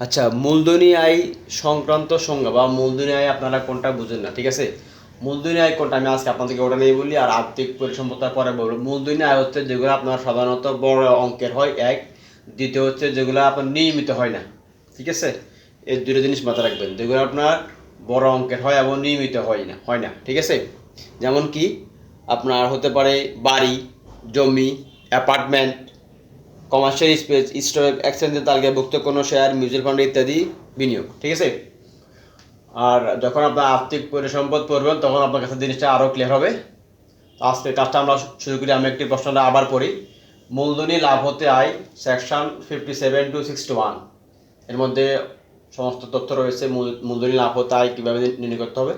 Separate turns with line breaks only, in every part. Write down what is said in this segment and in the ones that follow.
আচ্ছা মূলধনী আয় সংক্রান্ত সংজ্ঞা, বা মূলধনী আয় আপনারা কোনটা বুঝেন না, ঠিক আছে? মূলধনী আয় কোনটা, আমি আজকে আপনাদেরকে ওটা নিয়ে বলি, আর আর্থিক পরিসম্পদার পরে বলব। মূলধনী আয় হচ্ছে যেগুলো আপনার সাধারণত বড় অঙ্কের হয়, এক। দ্বিতীয় হচ্ছে যেগুলো আপনার নিয়মিত হয় না, ঠিক আছে? এই দুটো জিনিস মাথায় রাখবেন, যেগুলো আপনার বড় অঙ্কের হয় এবং নিয়মিত হয় না হয় না, ঠিক আছে? যেমন কি, আপনার হতে পারে বাড়ি, জমি, অ্যাপার্টমেন্ট কমার্শিয়াল স্পেস স্টক এক্সচেঞ্জের তালিকাভুক্ত কোনো শেয়ার, মিউচুয়াল ফান্ড ইত্যাদি বিনিয়োগ, ঠিক আছে? আর যখন আপনার আর্থিক পরিসম্পদ পড়বেন, তখন আপনার কাছে জিনিসটা আরও ক্লিয়ার হবে। আজকে কাজটা আমরা শুরু করি, আমি একটি প্রশ্নটা আবার পড়ি। মূলধনী লাভ হতে আয় section fifty seven to sixty ওয়ানের মধ্যে সমস্ত তথ্য রয়েছে, মূল- মূলধনী লাভ হতে আয় কীভাবে নির্ণয় করতে হবে।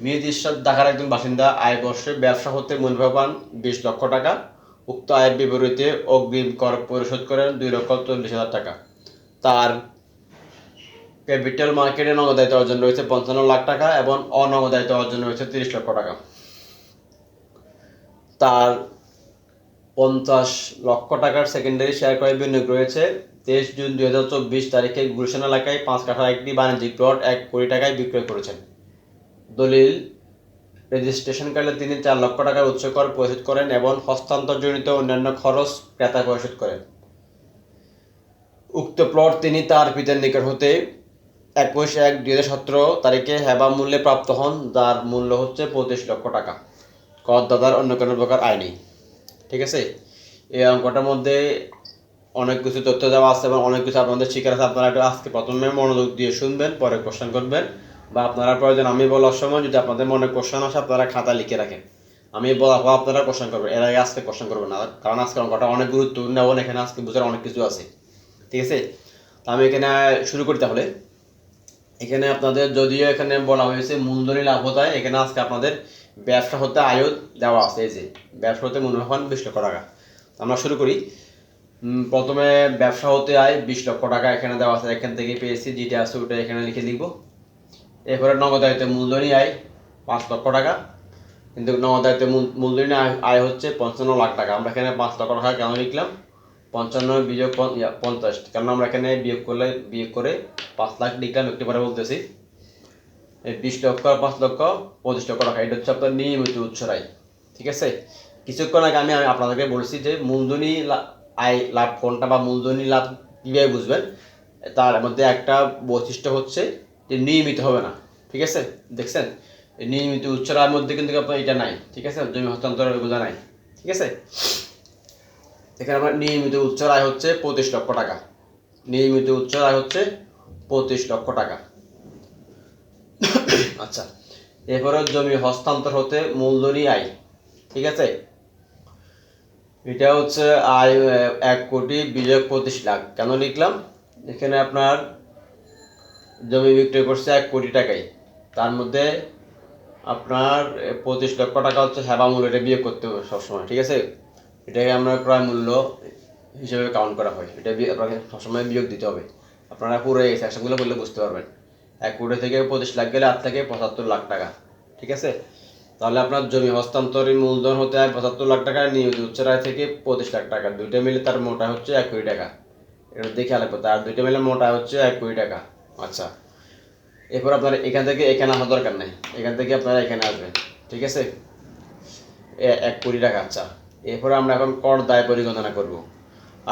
মির ইরশাদ ঢাকার একজন বাসিন্দা আয় বর্ষে ব্যবসা হতে মুনাফা পান বিশ লক্ষ টাকা। উক্ত আয়ের বিপরীতে অগ্রিম কর পরিশোধ করেন দুই লক্ষ চল্লিশ হাজার টাকা। তার ক্যাপিটাল মার্কেটে নগদায়িত অর্জন রয়েছে পঞ্চান্ন লাখ টাকা এবং অনগদায়িত অর্জন রয়েছে তিরিশ লক্ষ টাকা। তার পঞ্চাশ লক্ষ টাকার সেকেন্ডারি শেয়ার ক্রয় বিনিয়োগ রয়েছে। তেইশ জুন দুই হাজার চব্বিশ তারিখে গুলশান এলাকায় পাঁচ কাঠার একটি বাণিজ্যিক প্লট এক কোটি টাকায় বিক্রয় করেছেন। দলিল রেজিস্ট্রেশনকালে তিনি চার লক্ষ টাকার উচ্চ কর পরিশোধ করেন এবং হস্তান্তরজনিত অন্যান্য খরচ ক্রেতা পরিশোধ করেন। উক্ত প্লট তিনি তার পিতার নিকট হতে একুশ এক দুই হাজার সতেরো তারিখে হেবা মূল্যে প্রাপ্ত হন, যার মূল্য হচ্ছে পঁচিশ লক্ষ টাকা। করদাতার অন্য কোনো প্রকার আয় নেই। ঠিক আছে? এই অঙ্কটার মধ্যে অনেক কিছু তথ্য দেওয়া আছে এবং অনেক কিছু আপনাদের শিকার আছে। আপনারা আজকে প্রথমে মনোযোগ দিয়ে শুনবেন, পরে কোশ্চেন করবেন। বা আপনারা প্রয়োজন, আমি বলার সময় যদি আপনাদের মনে কোশ্চেন আসে, আপনারা খাতা লিখে রাখেন। আমি বলার পর আপনারা কোশ্চেন করবেন। এর আগে আজকে কোশ্চেন করবেন না, কারণ আজকে অঙ্কটা অনেক গুরুত্বপূর্ণ এবং এখানে আজকে বোঝার অনেক কিছু আছে। ঠিক আছে? তো আমি এখানে শুরু করি তাহলে। এখানে আপনাদের যদিও এখানে বলা হয়েছে মূলধনী লাভ হয়, এখানে আজকে আপনাদের ব্যবসা হতে আয়ও দেওয়া আছে, এই যে। ব্যবসা হতে মুনাফা বিশ লক্ষ টাকা। আমরা শুরু করি। প্রথমে ব্যবসা হতে আয় বিশ লক্ষ টাকা এখানে দেওয়া আছে। এখান থেকে পেয়েছি, যেটা আছে ওটা এখানে লিখে লিখব। এরপরে নগদায়িত মূলধনী আয় পাঁচ লক্ষ টাকা। কিন্তু নগদায়িত মূল- মূলধনী আয় হচ্ছে পঞ্চান্ন লাখ টাকা। আমরা এখানে পাঁচ লক্ষ টাকা কেন লিখলাম? পঞ্চান্ন বিয়োগ পঞ্চাশ। কারণ আমরা এখানে বিয়োগ করলে বিয়োগ করে পাঁচ লাখ লিখলাম একটু পরে বলতেছি। এই বিশ লক্ষ, পাঁচ লক্ষ, পঁচিশ লক্ষ টাকা। এটা হচ্ছে আপনার নিয়মিত উৎস আয়। ঠিক আছে? কিছুক্ষণ আগে আমি আপনাদেরকে বলছি যে মূলধনী আয় লাভ কোনটা বা মূলধনী লাভ কীভাবে বুঝবেন? তার মধ্যে একটা বৈশিষ্ট্য হচ্ছে নিয়মিত হবে না, ঠিক আছে? দেখছেন? নিয়মিত আয়ের মধ্যে কিন্তু আপনার এটা নাই, ঠিক আছে? জমি হস্তান্তরের বোঝা নাই, ঠিক আছে? এখানে আমরা নিয়মিত উচ্চ আয় হচ্ছে পঁচিশ লক্ষ টাকা। নিয়মিত উচ্চ আয় হচ্ছে পঁচিশ লক্ষ টাকা। আচ্ছা এরপরে জমি হস্তান্তর হতে মূলধনী আয়, ঠিক আছে? এটা হচ্ছে আয় এক কোটি বিয়োগ পঁচিশ লাখ। কেন লিখলাম? এখানে আপনার জমি বিক্রয় করছে এক কোটি টাকায়। তার মধ্যে আপনার পঁচিশ লক্ষ টাকা হচ্ছে হেবা মূল্য, এটা বিয়োগ করতে হবে সবসময়, ঠিক আছে? এটাকে আমরা ক্রয় মূল্য হিসেবে কাউন্ট করা হয়। এটা আপনাকে সবসময় বিয়োগ দিতে হবে। আপনারা পুরো এই সেকশনগুলো বললে বুঝতে পারবেন। এক কোটি থেকে পঁচিশ লাখ গেলে আট থেকে পঁচাত্তর লাখ টাকা, ঠিক আছে? তাহলে আপনার জমি হস্তান্তরের মূলধন হতে হয় পঁচাত্তর লাখ টাকা নিয়মিত উচ্চ আয় থেকে পঁচিশ লাখ টাকা। দুইটা মিলে তার মোটা হচ্ছে এক কোটি টাকা। এটা দেখে আলাপ আর দুইটা মিলে মোটা হচ্ছে এক কোটি টাকা। আচ্ছা। এরপর আপনার এখান থেকে এখানে আসার দরকার নেই। এখান থেকে আপনারা এখানে আসবেন, ঠিক আছে? এক কোটি টাকা আচ্ছা। এরপরে আমরা এখন কর দায় পরিগণনা করব।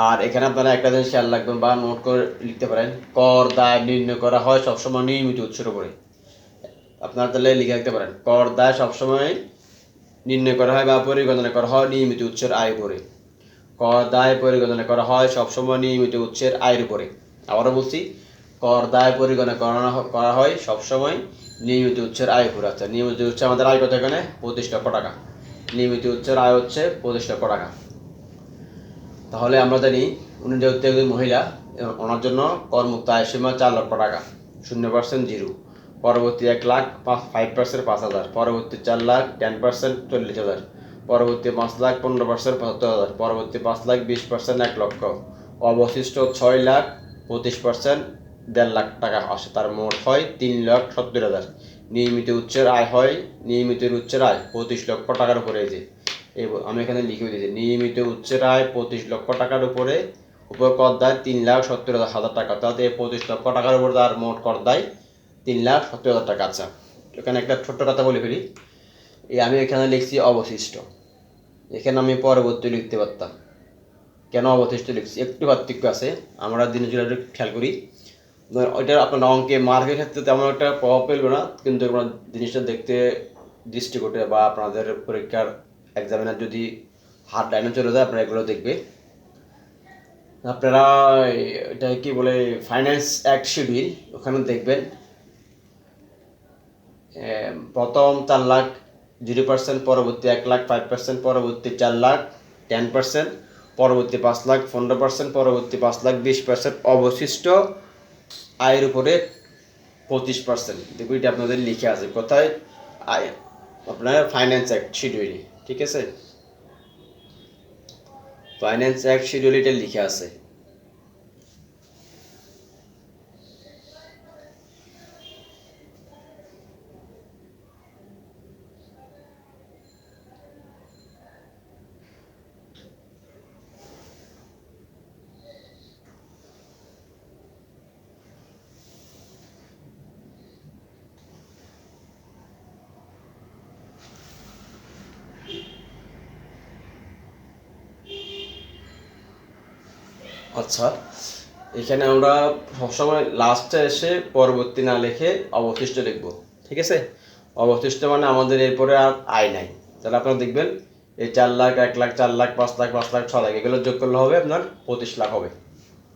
আর এখানে আপনারা একটা জিনিস খেয়াল রাখবেন বা নোট করে লিখতে পারেন, কর দায় নির্ণয় করা হয় সবসময় নিয়মিত উৎসের উপরে। আপনারা তাহলে লিখে রাখতে পারেন, কর দায় সবসময় নির্ণয় করা হয় বা পরিগণনা করা হয় নিয়মিত উৎসের আয় উপরে। কর দায় পরিগণনা করা হয় সবসময় নিয়মিত উৎসের আয়ের উপরে। আবারও বলছি কর দায় পরিগণনা করানো করা হয় সবসময়। নিয়মিত উৎসের আয় উপরে আচ্ছা নিয়মিত উৎস আমাদের আয় কত এখানে? পঁচিশ লক্ষ টাকা। নিয়মিত উৎসের আয় হচ্ছে পঁচিশ লক্ষ টাকা। তাহলে আমরা জানি, উনি যেহেতু মহিলা ওনার জন্য করমুক্ত আয় সীমা চার লক্ষ টাকা। শূন্য পার্সেন্ট জিরো। পরবর্তী এক লাখ পাঁচ ফাইভ পার্সেন্ট পাঁচ হাজার। পরবর্তী চার লাখ টেন পার্সেন্ট চল্লিশ হাজার। পরবর্তী পাঁচ লাখ পনেরো পার্সেন্ট পঁচাত্তর হাজার। পরবর্তী পাঁচ লাখ বিশ পার্সেন্ট এক লক্ষ। অবশিষ্ট ছয় লাখ পঁচিশ পার্সেন্ট দেড় লাখ টাকা আসে, তার মোট হয় তিন লাখ সত্তর হাজার। নিয়মিত উচ্চের আয় হয়, নিয়মিত উচ্চের আয় পঁচিশ লক্ষ টাকার উপরে যে আমি এখানে লিখে দিয়েছি, নিয়মিত উচ্চের আয় পঁচিশ লক্ষ টাকার উপরে উপর কর দেয় তিন লাখ সত্তর হাজার টাকা এই পঁচিশ লক্ষ টাকার উপর তার মোট কর দেয় তিন লাখ সত্তর হাজার টাকা। আচ্ছা এখানে একটা ছোট্ট কথা বলে ফেলি। এই আমি এখানে লিখছি অবশিষ্ট। এখানে আমি পরবর্তী লিখতে পারতাম। কেন অবশিষ্ট লিখছি? একটু পার্থক্য আছে, আমরা একটু খেয়াল করি। ওইটা আপনার অঙ্কে মার্কের ক্ষেত্রে তেমন একটা প্রভাব ফেলবে না, কিন্তু আপনার জিনিসটা দেখতে দৃষ্টিকোটে বা আপনাদের পরীক্ষার এক্সামিনার যদি হার্ড লাইনে চলে যায়, আপনারা এগুলো দেখবে। আপনারা এটা কি বলে ফাইন্যান্স অ্যাক্ট শিডিউল ওখানে দেখবেন। প্রথম চার লাখ, জিরো পার্সেন্ট পরবর্তী এক লাখ ফাইভ পার্সেন্ট পরবর্তী চার লাখ টেন পার্সেন্ট পরবর্তী পাঁচ লাখ, পনেরো পার্সেন্ট পরবর্তী পাঁচ লাখ, বিশ পার্সেন্ট অবশিষ্ট আয়ের উপরে পঁচিশ পার্সেন্ট দেখুন এটা আপনাদের লিখে আছে। কোথায়? আয় আপনার ফাইন্যান্স অ্যাক্ট শিডিউলে ঠিক আছে? ফাইন্যান্স অ্যাক্ট শিডিউল এটা লিখে আছে আচ্ছা এখানে আমরা সবসময় লাস্টে এসে পরবর্তী না লিখে অবশিষ্ট লিখব, ঠিক আছে? অবশিষ্ট মানে আমাদের এরপরে আর আয় নাই। তাহলে আপনারা দেখবেন, এই চার লাখ, এক লাখ, চার লাখ, পাঁচ লাখ পাঁচ লাখ, ছ লাখ, এগুলো যোগ করলে হবে আপনার পঁচিশ লাখ হবে।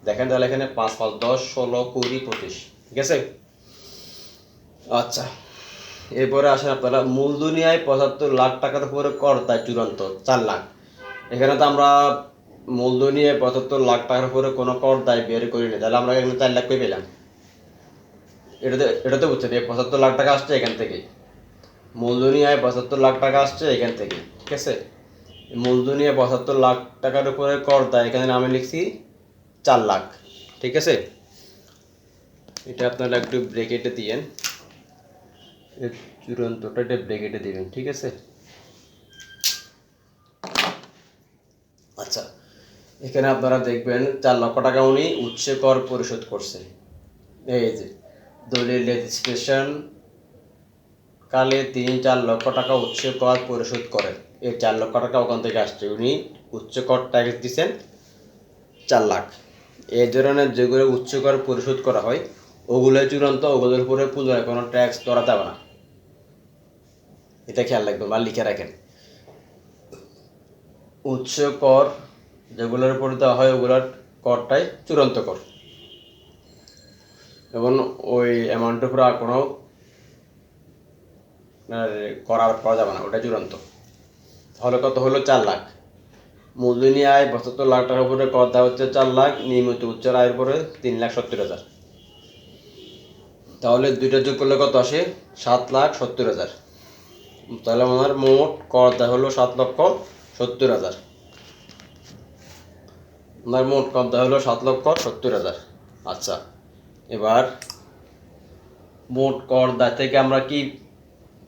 দেখেন তাহলে এখানে পাঁচ পাঁচ, দশ, ষোলো, কুড়ি, পঁচিশ, ঠিক আছে? আচ্ছা এরপরে আসেন আপনারা, মূল দুনিয়ায় পঁচাত্তর লাখ টাকার উপরে কর তাই চূড়ান্ত, চার লাখ। এখানে তো আমরা মূলধনিয়ায় পঁচাত্তর লাখ টাকার উপরে কোনো কর দায় বের করিনি। তাহলে আমরা এখানে চার লাখ পেয়ে পেলাম? এটাতে এটাতে বুঝছেন, এই পঁচাত্তর লাখ টাকা আসছে এখান থেকে। মূলধনিয়ায় পঁচাত্তর লাখ টাকা আসছে এখান থেকে। ঠিক আছে? মূলধনিয়ায় পঁচাত্তর লাখ টাকার উপরে কর দেয়, এখানে আমি লিখছি চার লাখ। ঠিক আছে? এটা আপনারা একটু ব্রেকেটে দিয়েন। চূড়ান্তটা এটা ব্রেকেটে দিবেন, ঠিক আছে আচ্ছা এখানে আপনারা দেখবেন চার লক্ষ টাকা উনি উৎসে কর পরিশোধ করছে এই যে, দলিল রেজিস্ট্রেশন কালে তিনি চার লক্ষ টাকা উৎস কর পরিশোধ করেন। এই চার লক্ষ টাকা ওখান থেকে আসছে। উনি উচ্চ কর ট্যাক্স দিচ্ছেন চার লাখ। এই ধরনের যেগুলো উচ্চ কর পরিশোধ করা হয় ওগুলো চূড়ান্ত, ওগুলোর উপরে পুনরায় কোনো ট্যাক্স ধরা যাবে না। এটা খেয়াল রাখবেন বা লিখে রাখেন। উচ্চ কর যেগুলোর উপর দেওয়া হয় ওগুলোর করটাই চূড়ান্ত কর। এবং ওই অ্যামাউন্টের উপরে আর কোনো করার করা যাবে না ওটা চূড়ান্ত। তাহলে কত হলো? চার লাখ। মূলধনী আয় পঁচাত্তর লাখ টাকার উপরে কর দেওয়া হচ্ছে চার লাখ, নিয়মিত উচ্চ আয়ের উপরে তিন লাখ সত্তর হাজার। তাহলে দুইটা যোগ করলে কত আসে? সাত লাখ সত্তর হাজার। তাহলে আমার মোট কর দেওয়া হলো সাত লক্ষ সত্তর হাজার। আমার মোট দেওয়া হলো? সাত লক্ষ সত্তর হাজার। আচ্ছা এবার মোট কর দায় থেকে আমরা কি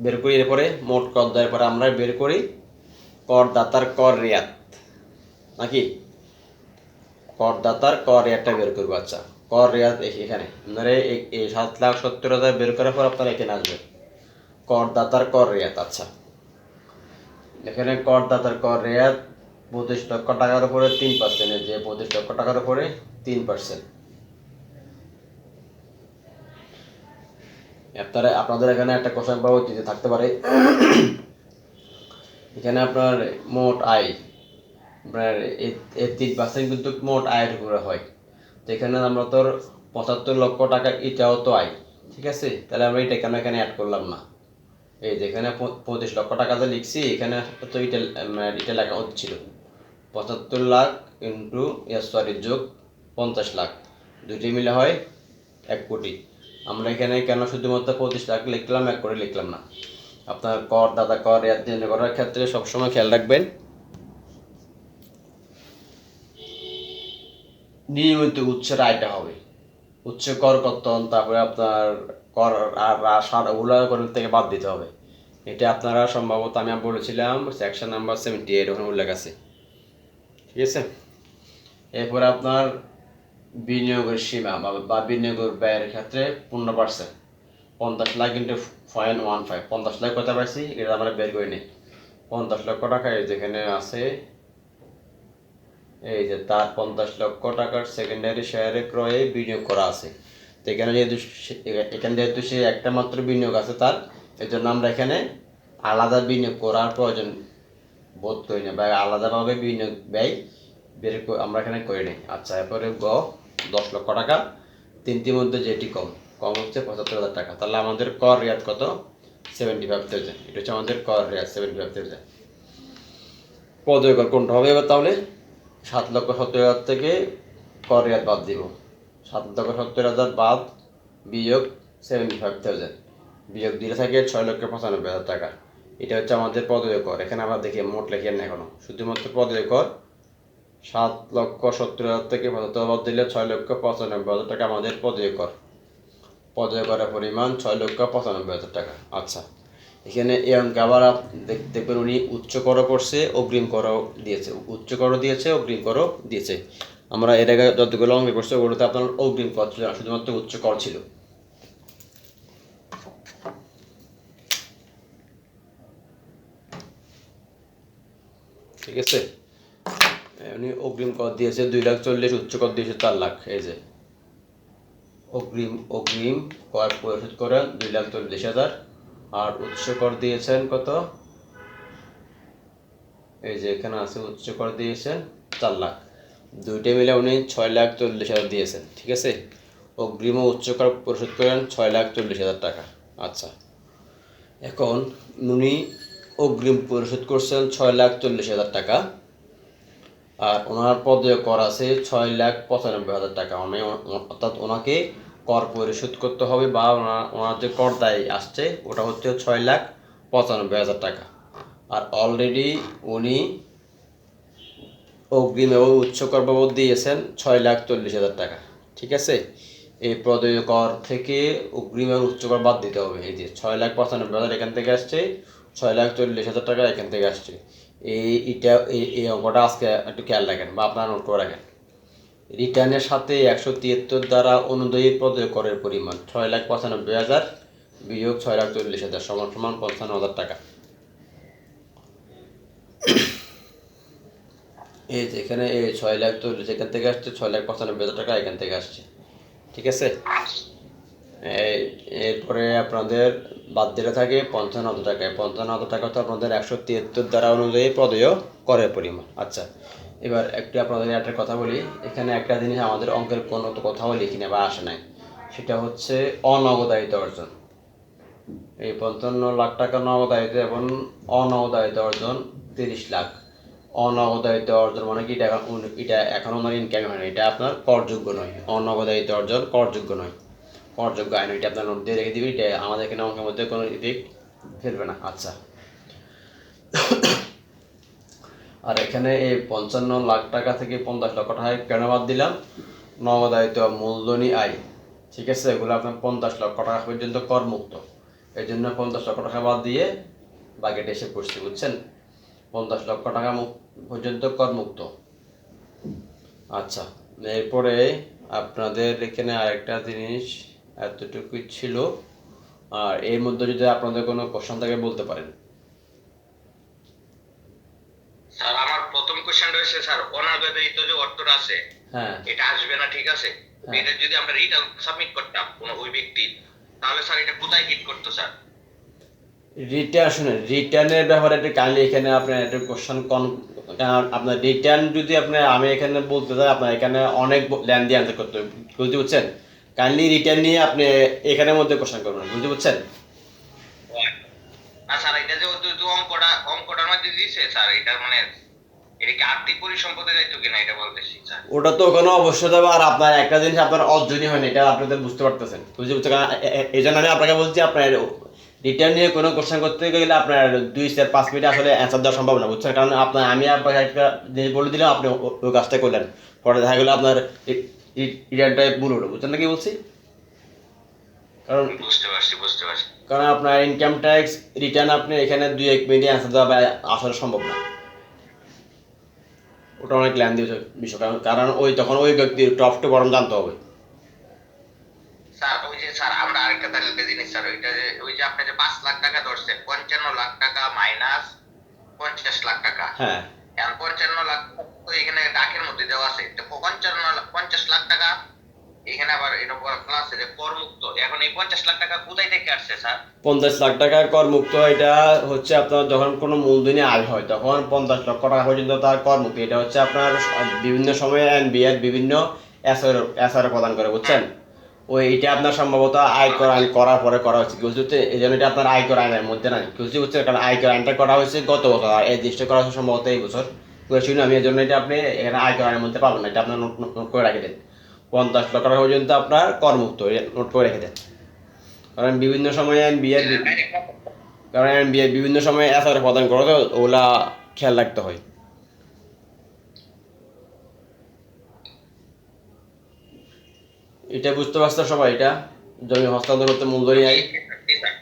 বের করি এরপরে? মোট কর দায়ের পরে আমরা বের করি করদাতার কর রেয়াত। নাকি? করদাতার কর রেয়াতটা বের করব আচ্ছা। কর রেয়াত এখানে। আপনারা এই সাত লাখ সত্তর হাজার বের করার পর আপনারা এখানে আসবেন। করদাতার কর রেয়াত আচ্ছা। এখানে করদাতার কর রেয়াত পঁচিশ লক্ষ টাকার উপরে তিন পার্সেন্ট যে পঁচিশ লক্ষ টাকার উপরে তিন পার্সেন্ট আপনারা আপনাদের এখানে একটা কোশ্চেন পাবো দিতে থাকতে পারে। এখানে আপনার মোট আয়, আপনার এই তিন পার্সেন্ট কিন্তু মোট আয়ের উপরে হয়। তো এখানে আমরা তোর পঁচাত্তর লক্ষ টাকা এটাও তো আয়, ঠিক আছে? তাহলে আমরা এটা কেন এখানে অ্যাড করলাম না? এই যে এখানে প- পঁচিশ লক্ষ টাকা যে লিখছি, এখানে তো এটা মানে এটা লেখা হচ্ছিল। পঁচাত্তর লাখ ইন্টু সরি যোগ পঞ্চাশ লাখ। দুটি মিলে হয় এক কোটি। আমরা এখানে কেন শুধুমাত্র পঁচিশ লাখ লিখলাম, এক কোটি লিখলাম না। আপনার কর দাদা কর এর করার ক্ষেত্রে সবসময় খেয়াল রাখবেন, নিয়মিত উচ্চের আয়টা হবে। উচ্চ কর কর্তন, তারপরে আপনার কর আর সার ওগুলো থেকে বাদ দিতে হবে। এটা আপনারা সম্ভবত আমি বলেছিলাম সেকশন নাম্বার সেভেন্টি এইট ওখানে উল্লেখ আছে। ঠিক আছে? এরপরে আপনার বিনিয়োগের সীমা বা- বিনিয়োগের ব্যয়ের ক্ষেত্রে পনেরো পার্সেন্ট পঞ্চাশ lakh into point one five পঞ্চাশ লাখ কথা পাইছি? এটা আমরা বের করে নিই। পঞ্চাশ লক্ষ টাকা, এই যেখানে আছে, এই যে তার পঞ্চাশ লক্ষ টাকার সেকেন্ডারি শেয়ারে ক্রয়ে বিনিয়োগ করা আছে। তো এখানে যেহেতু এখানে যেহেতু সে একটা মাত্র বিনিয়োগ আছে তার এই জন্য আমরা এখানে আলাদা বিনিয়োগ করার প্রয়োজন বোধ করি না। বা আলাদাভাবে বিনিয়োগ ব্যয় বের আমরা এখানে করি নিই। আচ্ছা এরপরে গ, দশ লক্ষ টাকা। তিনটির মধ্যে যেটি কম কম হচ্ছে পঁচাত্তর হাজার টাকা। তাহলে আমাদের কর রেয়াত কত? সেভেন্টি ফাইভ থাউজেন্ড এটা হচ্ছে আমাদের কর রেয়াত সেভেন্টি ফাইভ থাউজেন্ড পদকর কোনটা হবে এবার তাহলে? সাত লক্ষ সত্তর হাজার থেকে কর রেয়াত বাদ দিব। সাত লক্ষ সত্তর হাজার বাদ বিয়োগ সেভেন্টি ফাইভ থাউজেন্ড বিয়োগ দিলে থাকে ছয় লক্ষ পঁচানব্বই হাজার টাকা। এটা হচ্ছে আমাদের পদয় কর। এখানে আমরা দেখি মোট লেখেন না এখনও শুধুমাত্র পদয় কর, সাত লক্ষ সত্তর হাজার থেকে পঁচাত্তর দিলে ছয় লক্ষ পঁচানব্বই হাজার টাকা আমাদের পদয় কর। পদয় করার পরিমাণ ছয় লক্ষ পঁচানব্বই হাজার টাকা। আচ্ছা এখানে এই অঙ্কে আবার দেখবেন উনি উচ্চ কর করছে, অগ্রিম করও দিয়েছে। উচ্চ কর দিয়েছে, অগ্রিম করও দিয়েছে। আমরা এর আগে যতগুলো অঙ্ক করছে, ওগুলোতে আপনার অগ্রিম কর ছিল শুধুমাত্র উচ্চ কর ছিল। ঠিক আছে? উনি অগ্রিম কর দিয়েছে, দুই লাখ চল্লিশ, উচ্চ কর দিয়েছে চার লাখ, এই যে। অগ্রিম অগ্রিম কর পরিশোধ করেন দুই লাখ চল্লিশ হাজার। আর উচ্চ কর দিয়েছেন কত? এই যে এখানে আছে, উচ্চ কর দিয়েছেন চার লাখ। দুইটা মিলে উনি ছয় লাখ চল্লিশ হাজার দিয়েছেন, ঠিক আছে? অগ্রিম ও উচ্চ কর পরিশোধ করেন ছয় লাখ চল্লিশ হাজার টাকা। আচ্ছা। এখন উনি অগ্রিম পরিশোধ করছেন ছয় লাখ চল্লিশ হাজার টাকা। আর ওনার পদে কর আছে ছয় লাখ পঁচানব্বই হাজার টাকা। উনি অর্থাৎ ওনাকে কর পরিশোধ করতে হবে বা ওনার যে কর দায় আসছে, ওটা হচ্ছে ছয় লাখ পঁচানব্বই হাজার টাকা। আর অলরেডি উনি অগ্রিম এবং উচ্চ কর বাবদ দিয়েছেন ছয় লাখ চল্লিশ হাজার টাকা। ঠিক আছে? এই প্রদেয় কর থেকে অগ্রিম এবং উচ্চ কর বাদ দিতে হবে। এই যে ছয় লাখ পঁচানব্বই হাজার এখান থেকে আসছে ছয় লাখ চল্লিশ হাজার টাকা এখান থেকে আসছে। এই এটা, এই অঙ্কটা আজকে একটু খেয়াল রাখেন বা আপনারা নোট করে রাখেন। রিটার্নের সাথে একশো তিয়াত্তর দ্বারা অনুযায়ী প্রদেয় করের পরিমাণ ছয় লাখ পঁচানব্বই হাজার বিয়োগ ছয় লাখ চল্লিশ হাজার সমান সমান পঞ্চান্ন হাজার টাকা। এই যেখানে এই ছয় লাখ চল্লিশ, এখান থেকে আসছে ছয় লাখ পঁচানব্বই হাজার টাকা এখান থেকে আসছে। ঠিক আছে? এরপরে আপনাদের বাদ দিলে থাকে পঞ্চান্ন হাজার টাকায়। পঞ্চান্ন হাজার টাকা তো আপনাদের একশো তিয়াত্তর দ্বারা অনুযায়ী পদেয় করের পরিমাণ। আচ্ছা এবার একটু আপনাদের একটা কথা বলি। এখানে একটা জিনিস আমাদের অঙ্কের কোনো তো কথাও লিখি না বা আসে নাই। সেটা হচ্ছে অনগদায়িত অর্জন। এই পঞ্চান্ন লাখ টাকা নগদায়িত এবং অনগদায়িত অর্জন তিরিশ লাখ। অনগদায়িত অর্জন মানে কি? এটা এখন এটা এখন ওনার ইনকাম হয় না। এটা আপনার করযোগ্য নয়। অনগদায়িত অর্জন করযোগ্য নয়। করযোগ্য আইন, ওইটা আপনার নোট দিয়ে রেখে দিবি এটা আমাদের এখানে অঙ্কের মধ্যে কোনো দিক ফেলবে না। আচ্ছা। আর এখানে এই পঞ্চান্ন লাখ টাকা থেকে পঞ্চাশ লক্ষ টাকা কেন বাদ দিলাম? নগদায়িত মূলধনী আয়। ঠিক আছে, এগুলো আপনার পঞ্চাশ লক্ষ টাকা পর্যন্ত করমুক্ত। এই জন্য পঞ্চাশ লক্ষ টাকা বাদ দিয়ে বাকেটে এসে পড়ছি, বুঝছেন? পঞ্চাশ লক্ষ টাকা পর্যন্ত করমুক্ত। আচ্ছা এরপরে আপনাদের এখানে আরেকটা জিনিস এতটুকুই ছিল। আর এর মধ্যে যদি আপনাদের কোনো কোশ্চেন থাকে বলতে পারেন।
স্যার আমার প্রথম কোশ্চেন রয়েছে স্যার অনাবেদিত যে অর্থটা আছে
হ্যাঁ।
এটা আসবে না ঠিক আছে?
হ্যাঁ।
এটা যদি আমরা রিটার্ন সাবমিট করতাম কোনো ওই ব্যক্তির তাহলে স্যার এটা কোথায় হিট করতো স্যার?
রিটার্ন শুনেন রিটার্নের ব্যাপারে একটু কাইন্ডলি এখানে আপনার একটা কোশ্চেন কন আপনার রিটার্ন যদি আপনি আমি এখানে বলতে চাই আপনার এখানে অনেক ল্যান্ড দিয়ে আনসার করতে হবে। বুঝতে পারছেন? কাইন্ডলি রিটার্ন নিয়ে আপনি এখানের মধ্যে কোশ্চেন করবেন বুঝতে পারছেন?
না স্যার এটা যে যে অঙ্কটা অঙ্কটার মধ্যে দিয়েছে স্যার এটা মানে এটা কি আর্থিক পরিসম্পদে যাইতো কিনা এটা বলতেছি স্যার।
ওটা তো ওখানে অবশ্যই দেবে আর আপনার একটা জিনিস আপনার অর্জনই হয়নি এটা আপনাদের বুঝতে পারতেছেন বুঝতে পারছেন? কারণ এই জন্য আমি আপনাকে বলছি আপনার রিটার্ন নিয়ে কোনো কোশ্চেন করতে গেলে আপনার দুই চার পাঁচ মিনিট আসলে অ্যান্সার দেওয়া সম্ভব না বুঝছেন? কারণ আপনার আমি আপনাকে একটা জিনিস বলে দিলাম আপনি ওই কাজটা করলেন। পরে দেখা গেলো আপনার রিটার্নটাই ভুল হলো বুঝছেন না কি বলছি? কারণ
বুঝতে পারছি বুঝতে পারছি।
কারণ আপনার ইনকাম ট্যাক্স রিটার্ন আপনি এখানে দুই এক মিনিটে অ্যান্সার দেওয়া আসলে সম্ভব না। ওটা অনেক ল্যান্ড বিষয় কারণ কারণ ওই তখন ওই ব্যক্তির টপ টু বরং জানতে হবে।
স্যার ওই যে স্যার আমরা আরেকটা তাহলে একটা জিনিস স্যার ওইটা যে ওই যে আপনি যে পাঁচ লাখ টাকা ধরছেন পঞ্চান্ন লাখ টাকা মাইনাস পঞ্চাশ লাখ টাকা।
হ্যাঁ।
পঞ্চান্ন লাখ এখানে ডাকের মধ্যে দেওয়া আছে। পঞ্চান্ন পঞ্চাশ লাখ টাকা, এখানে আবার এটা বলা আছে যে করমুক্ত। এখন এই পঞ্চাশ লাখ টাকা কোথায় থেকে আসছে, স্যার?
পঞ্চাশ লাখ টাকা কর মুক্ত এটা হচ্ছে আপনার যখন কোনো মূলধনী আয় হয়, তখন পঞ্চাশ লক্ষ টাকা পর্যন্ত তার কর মুক্তি এটা হচ্ছে আপনার বিভিন্ন সময়ে এনবিআর বিভিন্ন এসআর প্রদান করে, বুঝছেন? ওই এটা আপনার সম্ভবত আয়কর আইন করার পরে করা হচ্ছে কেউ এই জন্য এটা আপনার আয়কর আইনের মধ্যে নাই। কেউ বুঝছে কারণ আয়কর আইনটা করা হয়েছে গত বছর, আর এই জিনিসটা করা হয়েছে সম্ভবত এই বছর। শুনি আমি এই জন্য এটা আপনি এখানে আয়কর আইনের মধ্যে পাবেন না। এটা আপনার নোট নোট করে রেখে দেন। পঞ্চাশ লক্ষ টাকা পর্যন্ত আপনার করমুক্ত নোট করে রেখে দেন। কারণ বিভিন্ন সময়ে এনবিআর কারণ এনবিআর বিভিন্ন সময়ে এসআর প্রদান করে তো ওগুলা খেয়াল রাখতে হয়। এটা বুঝতে পারছ সবাই এটা? জমি হস্তান্তর করতে মূলধনী
জি, স্যার।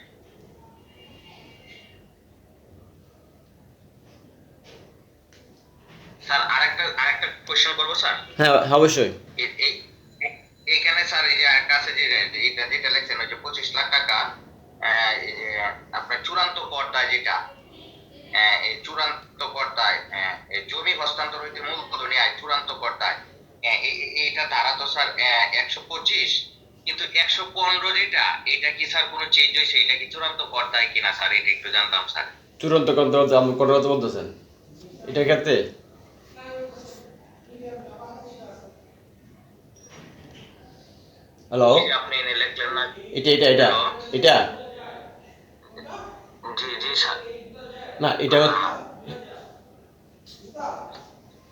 স্যার আরেকটা আরেকটা কোশ্চেন করব স্যার?
হ্যাঁ অবশ্যই।
এ- এই- স্যার এই যে একটা আছে যে এটা যেটা লেখছেন যে পঁচিশ লাখ টাকা আপনার চূড়ান্ত পর্দায় যেটা চূড়ান্ত এই জমি হস্তান্তর হইতে মূল মূলধনী আয় চূড়ান্ত পর্দায়। এইটা ধারা তো স্যার একশো পঁচিশ কিন্তু একশো পনেরো যেটা এটা কি স্যার কোনো চেঞ্জ হয়েছে? এটা কি চূড়ান্ত পর্দায় কিনা স্যার এটা একটু জানতাম স্যার
চূড়ান্ত করতে বলতে আপনি কথা বলতেছেন? এটার ক্ষেত্রে? হ্যালো
আপনি এনে লিখলেন না।
এটা এটা এটা এটা?
জি জি স্যার
না এটা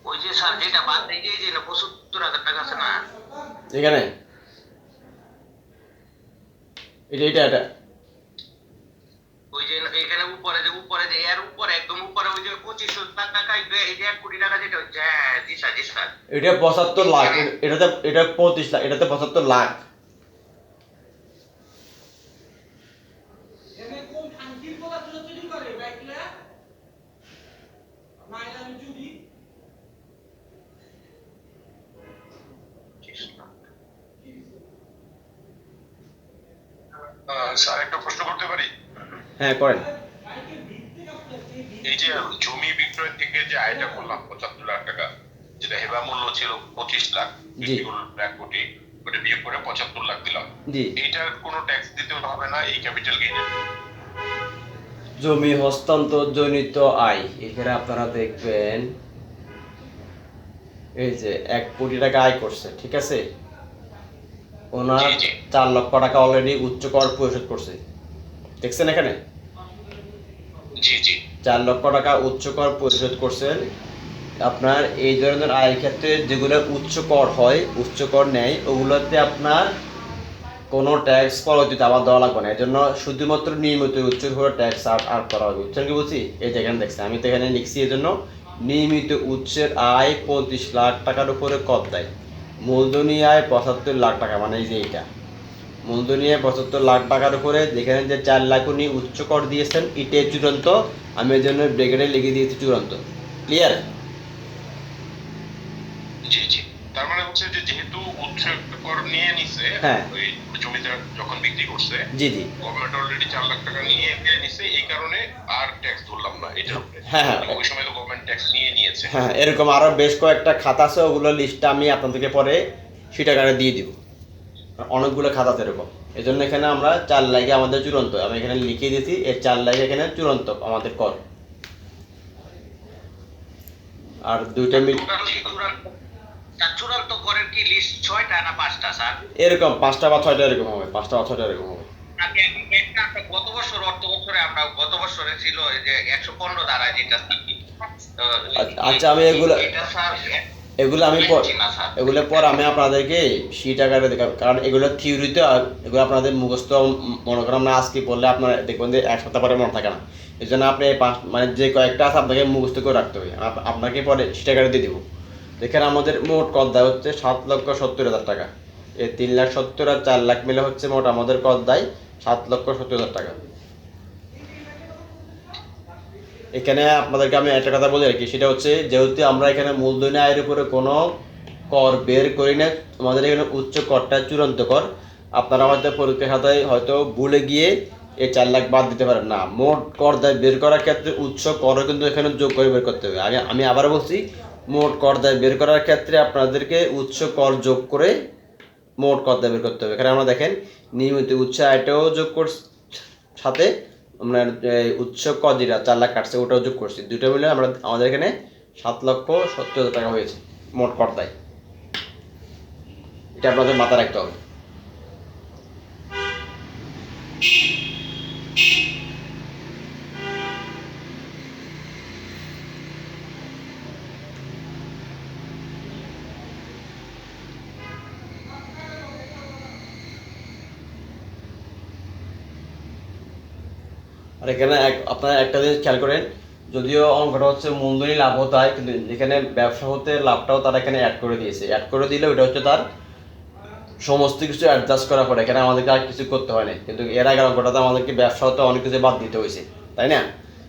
ওই যে স্যার যেটা বাদ দিয়ে যে যে পঁচাত্তর হাজার টাকা আছে না
এখানে? এটা এটা এটা।
ওই যে এখানে উপরে যে উপরে যে এর উপরে একদম উপরে ওই যে পঁচিশ লাখ টাকা এই যে- এই এক কোটি টাকা যেটা হচ্ছে হ্যাঁ দিশা
এটা পঁচাত্তর লাখ এটাতে এটা পঁচিশ লাখ এটাতে পঁচাত্তর লাখ
এনে কোন খানকির কথা তুলে তৈরি করে বাইকলা মাইলামি চুরি
আহ, স্যার একটা প্রশ্ন করতে পারি?
হ্যাঁ করেন।
এই যে জমি বিক্রয় থেকে যে আয়টা করলাম পঁচাত্তর লাখ টাকা যেটা হেবা মূল্য ছিল পঁচিশ লাখ এক কোটি ওটা বিয়ে করে পঁচাত্তর লাখ দিলাম। এইটার কোনো ট্যাক্স দিতে হবে না এই ক্যাপিটাল গেইনে
জমি হস্তান্তর জনিত আয় এখানে আপনারা দেখবেন এই যে এক কোটি টাকা আয় করছে ঠিক আছে? ওনার। চার লক্ষ টাকা অলরেডি উচ্চ কর পরিশোধ করছে। দেখছেন এখানে? চার লক্ষ টাকা উচ্চ কর পরিশোধ করছেন। আপনার এই ধরনের আয়ের ক্ষেত্রে যেগুলো উচ্চ কর হয় উচ্চ কর নেয় ওগুলোতে আপনার কোনো ট্যাক্স পরবর্তীতে আবার দেওয়া লাগবে না। এর জন্য শুধুমাত্র নিয়মিত উচ্চ করে ট্যাক্স আর আর করা হবে। বুঝছেন কি বলছি? এই যে এখানে দেখছেন আমি তো এখানে লিখছি এই জন্য নিয়মিত উচ্চের আয় পঁয়ত্রিশ লাখ টাকার উপরে কর দেয়। মূলধনী আয় পঁচাত্তর লাখ টাকা মানে এই যে এটা। মূলধনী আয় পঁচাত্তর লাখ টাকার উপরে যেখানে যে চার লাখ উনি উচ্চ কর দিয়েছেন এটাই চূড়ান্ত আমি এর জন্য ব্রেকেটে লিখে দিয়েছি চূড়ান্ত। ক্লিয়ার
জি জি। তার মানে হচ্ছে যে যেহেতু উচ্চ কর নিয়ে নিছে
হ্যাঁ।
ওই জমিতে যখন বিক্রি করছে
জি জি।
গভর্নমেন্ট অলরেডি চার লাখ টাকা নিয়ে নিছে এই কারণে আর ট্যাক্স ধরলাম না উপরে
হ্যাঁ, হ্যাঁ।
ওই সময় তো গভর্নমেন্ট নিয়েছে।
হ্যাঁ এরকম আরও বেশ কয়েকটা খাতা আছে ওগুলো লিস্টটা আমি আপনাদেরকে পরে সেটা কারে দিয়ে দিব। অনেকগুলো খাতা আছে এরকম। এই জন্য এখানে আমরা চার লাখে আমাদের চূড়ান্ত আমি এখানে লিখে দিয়েছি এর চার লাখে এখানে চূড়ান্ত আমাদের কর। আর দুইটা মিল
চূড়ান্ত? করের কি লিস্ট ছয়টা না পাঁচটা স্যার?
এরকম পাঁচটা বা ছয়টা এরকম হবে পাঁচটা বা ছয়টা এরকম হবে।
আগে একটা একটা গত বছর অর্থ বছরে আমরা গত বছরে ছিল যে একশো পনেরো দ্বারা যেটা
আচ্ছা, আচ্ছা, আমি এগুলো- এগুলো আমি। এগুলো পর আমি আপনাদেরকে শীট আকারে দেখাবো কারণ এগুলো থিওরিতে এগুলো আপনাদের মুখস্থ মনে করেন না আজকে পড়লে আপনার দেখবেন যে এক সপ্তাহ পরে মনে থাকে না। এই জন্য আপনি মানে যে কয়েকটা আছে আপনাকে মুখস্থ করে রাখতে হবে। আপনাকে পরে শীট আকারে দিয়ে দিব। দেখেন আমাদের মোট কর দেয় হচ্ছে সাত লক্ষ সত্তর হাজার টাকা। এই তিন লাখ সত্তর আর চার লাখ মিলে হচ্ছে মোট আমাদের কর দেয় সাত লক্ষ সত্তর হাজার টাকা। এখানে আপনাদেরকে আমি একটা কথা বলে রাখি, সেটা হচ্ছে যেহেতু আমরা এখানে মূলধনী আয়ের উপরে কোনো কর বের করি না, আমাদের এখানে উচ্চ করটা চূড়ান্ত কর। আপনারা হয়তো পরীক্ষা খাতায় হয়তো ভুলে গিয়ে এই চার লাখ বাদ দিতে পারেন। না, মোট কর দায় বের করার ক্ষেত্রে উচ্চ করও কিন্তু এখানে যোগ করে বের করতে হবে। আগে আমি আবার বলছি, মোট কর দায় বের করার ক্ষেত্রে আপনাদেরকে উচ্চ কর যোগ করে মোট কর দায় বের করতে হবে। এখানে আমরা দেখেন নিয়মিত উচ্চ আয়টাও যোগ করছি, সাথে আমরা উচ্চ কর চার লাখ কাটছে, ওটাও যোগ করছি। দুটো মিলে আমরা, আমাদের এখানে সাত লক্ষ সত্তর হাজার টাকা হয়েছে, মোট কর্তায়। এটা আপনাদের মাথায় রাখতে হবে। আর এখানে আপনারা একটা জিনিস খেয়াল করেন, যদিও অঙ্কটা হচ্ছে মূলধনী লাভ হতে হয় কিন্তু এখানে ব্যবসা হতে লাভটাও তারা এখানে অ্যাড করে দিয়েছে। অ্যাড করে দিলে ওটা হচ্ছে তার সমস্ত কিছু অ্যাডজাস্ট করার পরে, এখানে আমাদেরকে আর কিছু করতে হয় না। কিন্তু এর আগে অঙ্কটাতে আমাদেরকে ব্যবসা হতে অনেক কিছু বাদ দিতে হয়েছে, তাই না?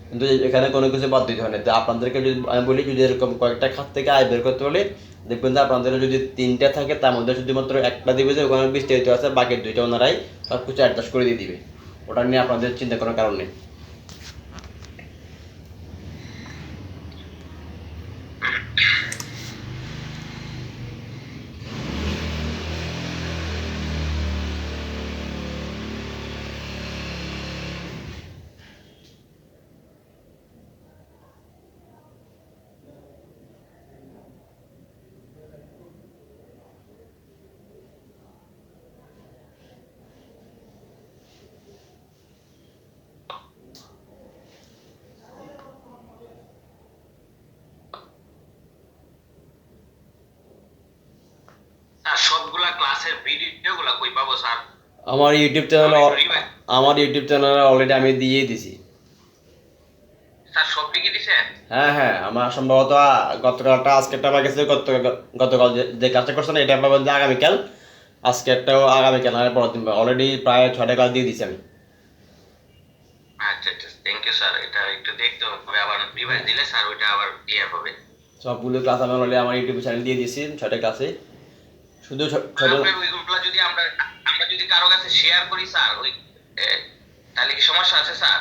কিন্তু এখানে কোনো কিছু বাদ দিতে হয় না। তো আপনাদেরকে যদি, আমি বলি, যদি এরকম কয়েকটা খাত থেকে আয় বের করতে হলে, দেখবেন যে আপনাদের যদি তিনটা থাকে, তার মধ্যে শুধুমাত্র একটা দিবে যে, ওখানে বিস্তারিত আছে, বাকি দুইটা ওনারাই সব কিছু অ্যাডজাস্ট করে দিয়ে দিবে। ওটা নিয়ে আপনাদের চিন্তা করার কারণ নেই। আমার ইউটিউব চ্যানেলে আমার ইউটিউব চ্যানেলে অলরেডি আমি দিয়ে দিছি।
স্যার সব লিখে দিছেন
হ্যাঁ হ্যাঁ আমার সম্ভবত গতকালটা আমার কাছে গত গতকাল যে- কাজটা করছে না এটা পাবেন যে আগামীকাল আজকে একটাও আগামীকাল আর পরের দিন অলরেডি প্রায় ছয়টা কাজ দিয়ে দিছি আমি।
আচ্ছা আচ্ছা থ্যাংক ইউ স্যার এটা একটু দেখতে হবে আবার রিভাইজ দিলে স্যার ওইটা আবার ক্লিয়ার হবে।
সবগুলো ক্লাস আমি অলরেডি আমার ইউটিউব চ্যানেল দিয়ে দিয়েছি ছয়টা ক্লাসে শুধু ছোট
আপনার যদি আমরা আমরা যদি কারও কাছে শেয়ার করি স্যার ওই তাহলে কি সমস্যা আছে স্যার?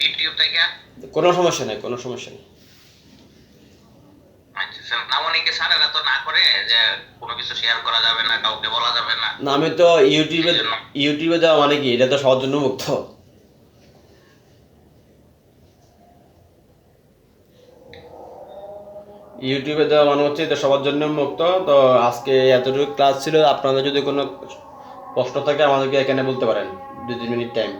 ইউটিউব থেকে?
কোনো সমস্যা নেই কোনো সমস্যা নেই।
না অনেকে স্যার এরা তো না করে যে কোনো কিছু শেয়ার করা যাবে না কাউকে বলা যাবে না।
না আমি তো ইউটিউবে ইউটিউবে দেওয়া মানে কি? এটা তো সবার জন্য মুক্ত। ইউটিউবে দেওয়া মানে হচ্ছে এটা সবার জন্য মুক্ত। তো আজকে এতটুকু ক্লাস ছিল, আপনাদের যদি কোনো প্রশ্ন থাকে আমাদেরকে এখানে বলতে পারেন দু তিন মিনিট টাইম